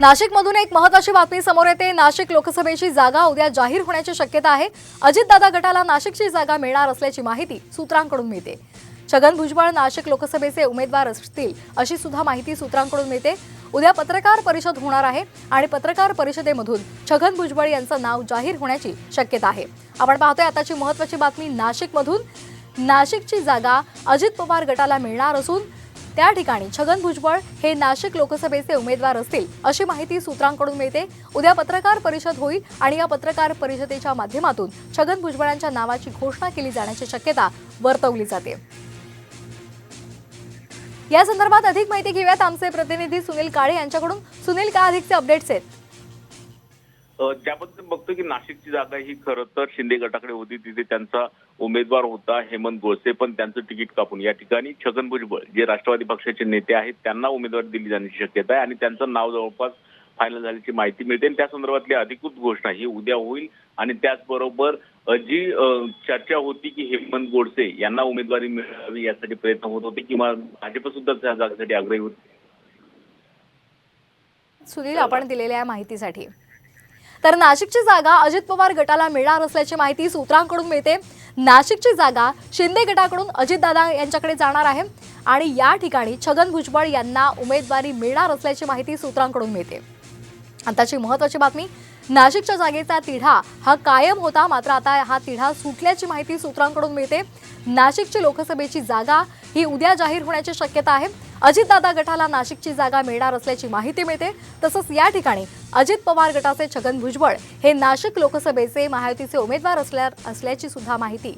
नाशिकमधून एक महत्वाची बातमी समोर येते. नाशिक लोकसभेची जागा उद्या जाहीर होण्याची शक्यता आहे. अजितदादा गटाला नाशिकची जागा मिळणार असल्याची माहिती सूत्रांकडून मिळते. छगन भुजबळ नाशिक लोकसभेचे उमेदवार असतील अशी सुद्धा माहिती सूत्रांकडून मिळते. उद्या पत्रकार परिषद होणार आहे आणि पत्रकार परिषदेमधून छगन भुजबळ यांचं नाव जाहीर होण्याची शक्यता आहे. आपण पाहतोय आताची महत्वाची बातमी नाशिकमधून. नाशिकची जागा अजित पवार गटाला मिळणार असून त्या ठिकाणी छगन भुजबळ हे नाशिक लोकसभेचे उमेदवार असतील अशी माहिती सूत्रांकडून मिळते. उद्या पत्रकार परिषद होईल आणि या पत्रकार परिषदेच्या माध्यमातून छगन भुजबळांच्या नावाची घोषणा केली जाण्याची शक्यता वर्तवली जाते. या संदर्भात अधिक माहिती घेऊयात आमचे प्रतिनिधी सुनील काळे यांच्याकडून. सुनील काय अधिकचे अपडेट्स आहेत? ज्याबद्दल बघतो की नाशिकची जागा ही खरं तर शिंदे गटाकडे होती तिथे त्यांचा उमेदवार होता हेमंत गोडसे पण त्यांचं तिकीट कापून. या ठिकाणी छगन भुजबळ जे राष्ट्रवादी पक्षाचे नेते आहेत त्यांना उमेदवारी दिली जाण्याची शक्यता आहे आणि त्यांचं नाव जवळपास फायनल झाल्याची माहिती मिळते. आणि त्या संदर्भातली अधिकृत घोषणा ही उद्या होईल. आणि त्याचबरोबर जी चर्चा होती की हेमंत गोडसे यांना उमेदवारी मिळावी यासाठी प्रयत्न होत होते किंवा भाजप सुद्धा त्या जागेसाठी आग्रही होते. सुनील आपण दिलेल्या माहितीसाठी. तर नाशिकची जागा अजित पवार गटाला मिळणार असल्याची माहिती सूत्रांकडून मिळते. नाशिकची जागा शिंदे गटाकडून अजितदादा यांच्याकडे जाणार आहे. आणि या ठिकाणी छगन भुजबळ यांना उमेदवारी मिळणार असल्याची माहिती सूत्रांकडून मिळते. आताची महत्वाची बातमी नाशिकच्या जागेचा तिढा हा कायम होता मात्र आता हा तिढा सुटल्याची माहिती सूत्रांकडून मिळते. नाशिकची लोकसभेची जागा ही उद्या जाहीर होण्याची शक्यता आहे. अजितदादा गटाला नाशिकची जागा मिळणार असल्याची माहिती मिळते. तसंच या ठिकाणी अजित पवार गटाचे छगन भुजबळ हे नाशिक लोकसभेचे महायुतीचे उमेदवार असल्या असल्याची सुद्धा माहिती.